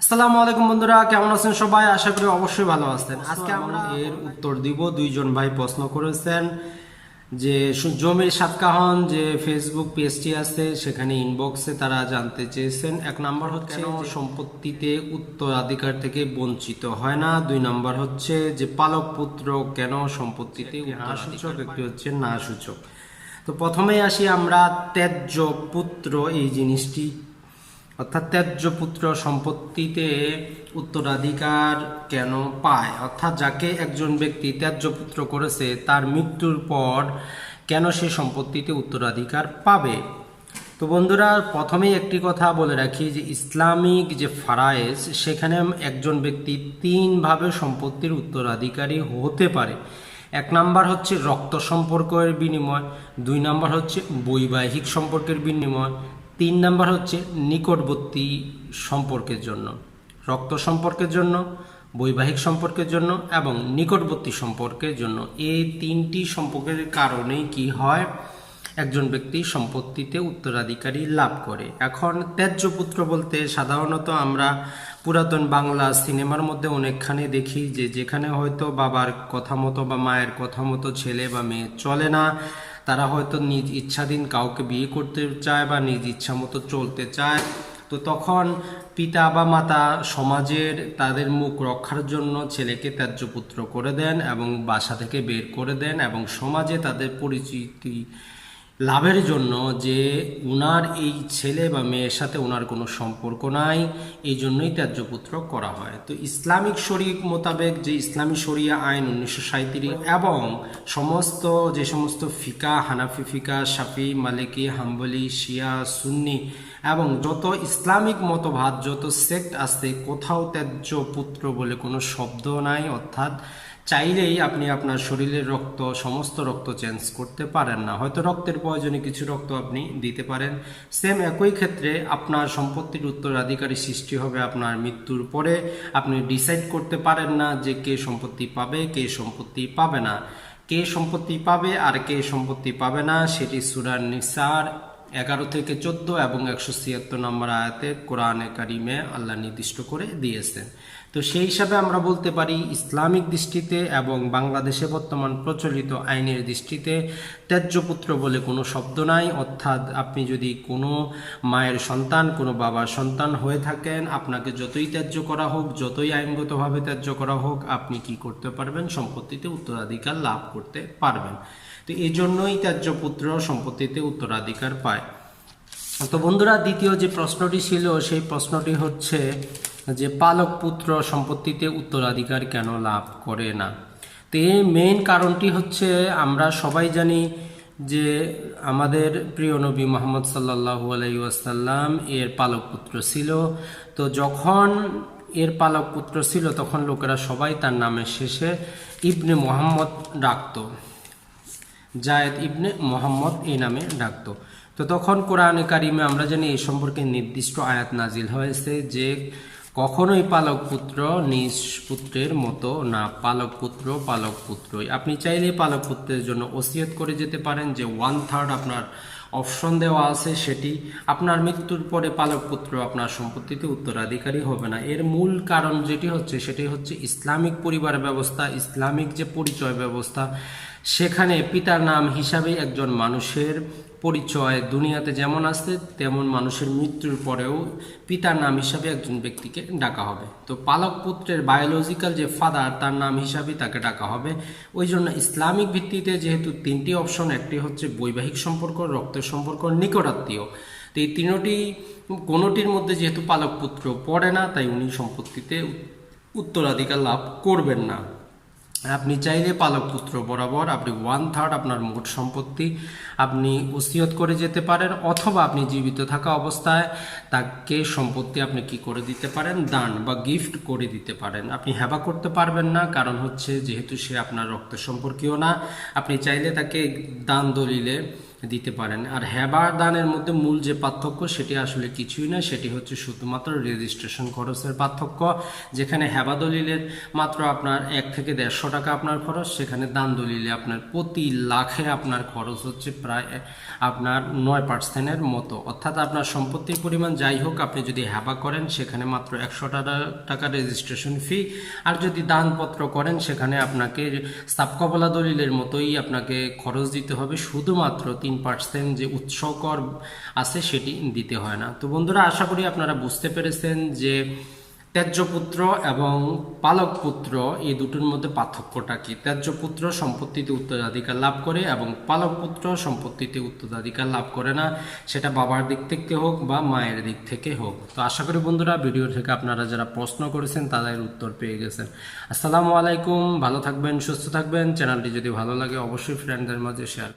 আসসালামু আলাইকুম বন্ধুরা কেমন আছেন সবাই? আশা করি অবশ্যই ভালো আছেন। আজকে আমরা এর উত্তর দিব। দুইজন ভাই প্রশ্ন করেছেন যে জমির সাতকাহন যে ফেসবুক পেজটি আছে সেখানে ইনবক্সে তারা জানতে চেয়েছেন। এক নাম্বার হচ্ছে সম্পত্তিতে উত্তরাধিকার থেকে বঞ্চিত হয় না। দুই নাম্বার হচ্ছে যে পালক পুত্র কেন সম্পত্তিতে না সূচক একটি হচ্ছে না সূচক তো প্রথমেই আসি আমরা ত্যায্য পুত্র এই জিনিসটি অর্থাৎ ত্যায্য পুত্র সম্পত্তিতে উত্তরাধিকার কেন পায়? অর্থাৎ যাকে একজন ব্যক্তি ত্যায্য পুত্র করেছে, তার মৃত্যুর পর কেন সে সম্পত্তিতে উত্তরাধিকার পাবে? তো বন্ধুরা, প্রথমেই একটি কথা বলে রাখি যে ইসলামিক যে ফারায়েজ, সেখানে একজন ব্যক্তি তিনভাবে সম্পত্তির উত্তরাধিকারী হতে পারে। এক নাম্বার হচ্ছে রক্ত সম্পর্কের বিনিময়, দুই নাম্বার হচ্ছে বৈবাহিক সম্পর্কের বিনিময় তিন নাম্বার হচ্ছে নিকটবর্তী সম্পর্কের জন্য, রক্ত সম্পর্কের জন্য, বৈবাহিক সম্পর্কের জন্য এবং নিকটবর্তী সম্পর্কের জন্য। এই তিনটি সম্পর্কের কারণেই কি হয়? একজন ব্যক্তি সম্পত্তিতে উত্তরাধিকারী লাভ করে। এখন ত্যায্য পুত্র বলতে সাধারণত আমরা পুরাতন বাংলা সিনেমার মধ্যে অনেকখানে দেখি যে যেখানে হয়তো বাবার কথা মতো বা মায়ের কথা মতো ছেলে বা মেয়ে চলে না তারা হয়তো নিজ ইচ্ছাধীন কাউকে বিয়ে করতে চায় বা নিজ ইচ্ছা মতো চলতে চায়। তো তখন পিতা বা মাতা সমাজের তাদের মুখ রক্ষার জন্য ছেলেকে ত্যাজ্যপুত্র করে দেন এবং বাসা থেকে বের করে দেন এবং সমাজে তাদের পরিচিতি লাভের জন্য যে উনার এই ছেলে বা মেয়ের সাথে ওনার কোনো সম্পর্ক নাই, এই জন্যই ত্যায্য পুত্র করা হয়। তো ইসলামিক শরীক মোতাবেক যে ইসলামী শরিয়া আইন উনিশশো এবং সমস্ত যে সমস্ত ফিকা, হানাফি ফিকা, শাফি, মালিকি, হাম্বলি, শিয়া, সুন্নি এবং যত ইসলামিক মতবাদ, যত সেক্ট আছে, কোথাও ত্যায্য পুত্র বলে কোনো শব্দ নাই, অর্থাৎ চাইলেই আপনি আপনার শরীরের রক্ত, সমস্ত রক্ত চেঞ্জ করতে পারেন না। হয়তো রক্তের প্রয়োজনে কিছু রক্ত আপনি দিতে পারেন। সেম একই ক্ষেত্রে আপনার সম্পত্তির উত্তরাধিকারী সৃষ্টি হবে আপনার মৃত্যুর পরে। আপনি ডিসাইড করতে পারেন না যে কে সম্পত্তি পাবে, কে সম্পত্তি পাবে না। কে সম্পত্তি পাবে আর কে সম্পত্তি পাবে না, সেটি সুরার নিসার এগারো থেকে চোদ্দ এবং একশো ছিয়াত্তর নম্বর আয়াতে কোরআনে কারিমে আল্লাহ নির্দিষ্ট করে দিয়েছেন। তো সেই হিসাবে আমরা বলতে পারি ইসলামিক দৃষ্টিতে এবং বাংলাদেশে বর্তমান প্রচলিত আইনের দৃষ্টিতে ত্যায্যপুত্র বলে কোনো শব্দ নাই। অর্থাৎ আপনি যদি কোনো মায়ের সন্তান, কোনো বাবার সন্তান হয়ে থাকেন, আপনাকে যতই ত্যায্য করা হোক, যতই আইনগতভাবে ত্যায্য করা হোক, আপনি কি করতে পারবেন? সম্পত্তিতে উত্তরাধিকার লাভ করতে পারবেন। তো এই জন্যই ত্যায্য পুত্র সম্পত্তিতে উত্তরাধিকার পায়। তো বন্ধুরা, দ্বিতীয় যে প্রশ্নটি ছিল, সেই প্রশ্নটি হচ্ছে যে পালক পুত্র সম্পত্তিতে উত্তরাধিকার কেন লাভ করে না? তো এই মেইন কারণটি হচ্ছে আমরা সবাই জানি যে আমাদের প্রিয় নবী মোহাম্মদ সাল্লাহু আলাইসাল্লাম এর পালক পুত্র ছিল। তো যখন এর পালক পুত্র ছিল, তখন লোকেরা সবাই তার নামের শেষে ইবনে মোহাম্মদ ডাকতো। জায়েদ ইবনে মোহাম্মদ এই নামে ডাকতো। তো তখন কোরআনে কারিমে আমরা জানি এই সম্পর্কে নির্দিষ্ট আয়াত নাজিল হয়েছে যে কখনোই পালক পুত্র নিজ পুত্রের মতো না পালক পুত্র পালক পুত্রই আপনি চাইলে পালক পুত্রের জন্য ওসিয়ত করে যেতে পারেন যে ওয়ান থার্ড আপনার অপশন দেওয়া আছে সেটি। আপনার মৃত্যুর পরে পালক পুত্র আপনার সম্পত্তিতে উত্তরাধিকারী হবে না। এর মূল কারণ যেটি হচ্ছে, সেটি হচ্ছে ইসলামিক পরিবার ব্যবস্থা, ইসলামিক যে পরিচয় ব্যবস্থা, সেখানে পিতার নাম হিসাবে একজন মানুষের পরিচয়, দুনিয়াতে যেমন আছে তেমন মানুষের মৃত্যুর পরেও পিতার নাম হিসাবে একজন ব্যক্তিকে ডাকা হবে। তো পালক পুত্রের বায়োলজিক্যাল যে ফাদার তার নাম হিসাবে তাকে ডাকা হবে। ওই জন্য ইসলামিক ভিত্তিতে যেহেতু তিনটি অপশন একটি হচ্ছে বৈবাহিক সম্পর্ক, রক্তের সম্পর্ক, নিকটাত্মীয়। তো এই তিনটি, কোনোটির মধ্যে যেহেতু পালক পুত্র পড়ে না, তাই উনি সম্পত্তিতে উত্তরাধিকার লাভ করবেন না। আপনি চাইলে পালক পুত্র বরাবর আপনি ওয়ান থার্ড আপনার মোট সম্পত্তি আপনি ওসিয়ত করে যেতে পারেন, অথবা আপনি জীবিত থাকা অবস্থায় তাকে সম্পত্তি আপনি কি করে দিতে পারেন? দান বা গিফট করে দিতে পারেন। আপনি হেবা করতে পারবেন না, কারণ হচ্ছে যেহেতু সে আপনার রক্ত সম্পর্কীয় না, আপনি চাইলে তাকে দান দলিলে দিতে পারেন। আর হেবার দানের মধ্যে মূল যে পার্থক্য সেটি আসলে কিছুই না সেটি হচ্ছে শুধুমাত্র রেজিস্ট্রেশন খরচের পার্থক্য। যেখানে হেবা দলিলের মাত্র আপনার এক থেকে দেড়শো টাকা আপনার খরচ, সেখানে দান দলিলে আপনার প্রতি লাখে আপনার খরচ হচ্ছে প্রায় আপনার নয় পার্সেন্টের মতো। অর্থাৎ আপনার সম্পত্তির পরিমাণ যাই হোক, আপনি যদি হেবা করেন, সেখানে মাত্র একশো টাকা রেজিস্ট্রেশন ফি আর যদি দানপত্র করেন, সেখানে আপনাকে সাবকবলা দলিলের মতোই আপনাকে খরচ দিতে হবে। শুধুমাত্র তিন পার্সেন্ট যে উৎসকর আছে সেটি দিতে হয় না। তো বন্ধুরা, আশা করি আপনারা বুঝতে পেরেছেন যে ত্যায্য পুত্র এবং পালক পুত্র এই দুটোর মধ্যে পার্থক্যটা কি? ত্যায্য পুত্র সম্পত্তিতে উত্তরাধিকার লাভ করে এবং পালক পুত্র সম্পত্তিতে উত্তরাধিকার লাভ করে না, সেটা বাবার দিক থেকে হোক বা মায়ের দিক থেকে হোক। তো আশা করি বন্ধুরা, ভিডিও থেকে আপনারা যারা প্রশ্ন করেছেন তাদের উত্তর পেয়ে গেছেন। আসসালামু আলাইকুম, ভালো থাকবেন, সুস্থ থাকবেন। চ্যানেলটি যদি ভালো লাগে, অবশ্যই ফ্রেন্ডদের মাঝে শেয়ার